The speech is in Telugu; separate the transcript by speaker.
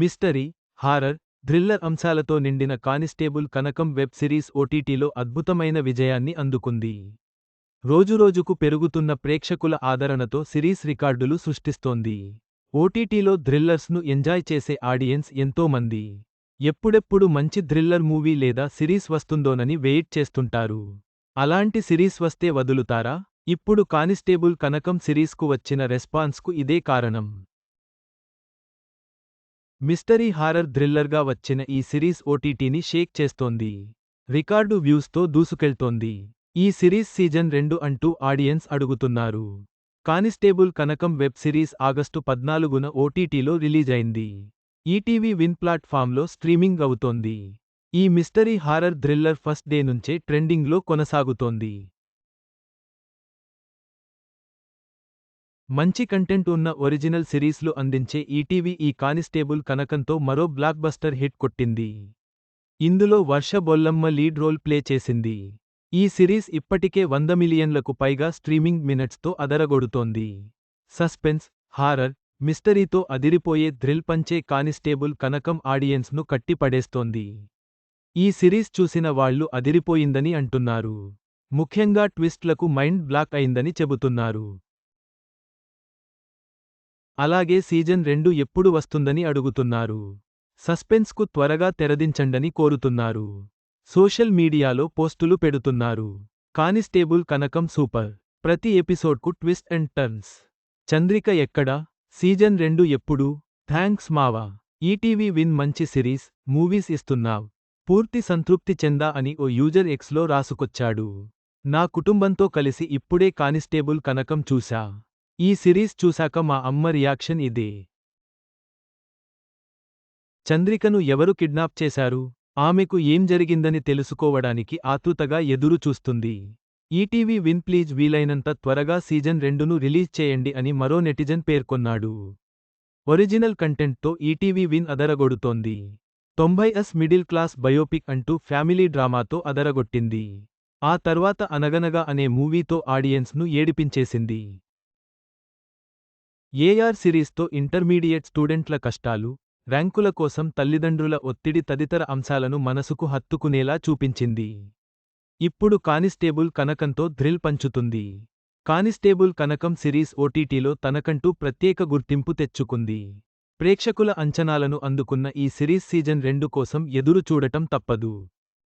Speaker 1: మిస్టరీ హారర్ థ్రిల్లర్ అంశాలతో నిండిన కానిస్టేబుల్ కనకం వెబ్ సిరీస్ ఓటీటీలో అద్భుతమైన విజయాన్ని అందుకుంది. రోజురోజుకు పెరుగుతున్న ప్రేక్షకుల ఆదరణతో సిరీస్ రికార్డులు సృష్టిస్తోంది. ఓటీటీలో థ్రిల్లర్స్ను ఎంజాయ్ చేసే ఆడియన్స్ ఎంతోమంది. ఎప్పుడెప్పుడు మంచి థ్రిల్లర్ మూవీ లేదా సిరీస్ వస్తుందోనని వెయిట్ చేస్తుంటారు. అలాంటి సిరీస్ వస్తే వదులుతారా? ఇప్పుడు కానిస్టేబుల్ కనకం సిరీస్కు వచ్చిన రెస్పాన్స్కు ఇదే కారణం. మిస్టరీ హారర్ థ్రిల్లర్గా వచ్చిన ఈ సిరీస్ ఓటీటీని షేక్ చేస్తోంది. రికార్డు వ్యూస్తో దూసుకెళ్తోంది. ఈ సిరీస్ సీజన్ రెండు అంటూ ఆడియన్స్ అడుగుతున్నారు. Constable Kanakam web series August పద్నాలుగున ఓటీటీలో రిలీజ్ అయింది ఈటీవీ విన్ ప్లాట్ఫామ్లో స్ట్రీమింగ్ అవుతోంది. ఈ mystery horror thriller first day నుంచే ట్రెండింగ్లో కొనసాగుతోంది. మంచి కంటెంట్ ఉన్న ఒరిజినల్ సిరీస్లు అందించే ఈటీవీ ఈ కానిస్టేబుల్ కనకంతో మరో బ్లాక్ బస్టర్ హిట్ కొట్టింది. ఇందులో Varsha Bollamma lead role play చేసింది. ఈ సిరీస్ ఇప్పటికే వంద మిలియన్లకు పైగా స్ట్రీమింగ్ మినట్స్తో అదరగొడుతోంది. సస్పెన్స్ హారర్ మిస్టరీతో అదిరిపోయే థ్రిల్ పంచే కానిస్టేబుల్ కనకం ఆడియన్స్ను కట్టిపడేస్తోంది. ఈ సిరీస్ చూసిన వాళ్ళు అదిరిపోయిందని అంటున్నారు. ముఖ్యంగా ట్విస్ట్లకు మైండ్ బ్లాక్ అయిందని చెబుతున్నారు. అలాగే సీజన్ రెండు ఎప్పుడు వస్తుందని అడుగుతున్నారు. సస్పెన్స్కు త్వరగా తెరదించండని కోరుతున్నారు. సోషల్ మీడియాలో పోస్టులు పెడుతున్నారు. Constable Kanakam super. ప్రతి ఎపిసోడ్కు ట్విస్ట్ అండ్ టర్న్స్. చంద్రిక ఎక్కడా? సీజన్ రెండు ఎప్పుడు? థ్యాంక్స్ మావా. ఈటీవీ విన్ మంచి సిరీస్ మూవీస్ ఇస్తున్నావ్. పూర్తి సంతృప్తి చెందా అని ఓ యూజర్ ఎక్స్లో రాసుకొచ్చాడు. నా కుటుంబంతో కలిసి ఇప్పుడే కానిస్టేబుల్ కనకం చూశా. ఈ సిరీస్ చూశాక మా అమ్మ రియాక్షన్ ఇదే. చంద్రికను ఎవరు కిడ్నాప్ చేశారు? ఆమెకు ఏం జరిగిందని తెలుసుకోవడానికి ఆతృతగా ఎదురు చూస్తుంది. ఈటీవీ విన్ ప్లీజ్ వీలైనంత త్వరగా సీజన్ రెండును రిలీజ్ చేయండి అని మరో నెటిజన్ పేర్కొన్నాడు. ఒరిజినల్ కంటెంట్తో ఈటీవీ విన్ అదరగొడుతోంది. తొంభై అస్ మిడిల్ క్లాస్ బయోపిక్ అంటూ ఫ్యామిలీ డ్రామాతో అదరగొట్టింది. ఆ తర్వాత అనగనగా అనే మూవీతో ఆడియన్స్ను ఏడిపించేసింది. ఏఆర్ సిరీస్తో ఇంటర్మీడియట్ స్టూడెంట్ల కష్టాలు ర్యాంకుల కోసం తల్లిదండ్రుల ఒత్తిడి తదితర అంశాలను మనసుకు హత్తుకునేలా చూపించింది. ఇప్పుడు కానిస్టేబుల్ కనకంతో థ్రిల్ పంచుతుంది. కానిస్టేబుల్ కనకం సిరీస్ ఓటీటీలో తనకంటూ ప్రత్యేక గుర్తింపు తెచ్చుకుంది. ప్రేక్షకుల అంచనాలను అందుకున్న ఈ సిరీస్ సీజన్ రెండు కోసం ఎదురు చూడటం తప్పదు.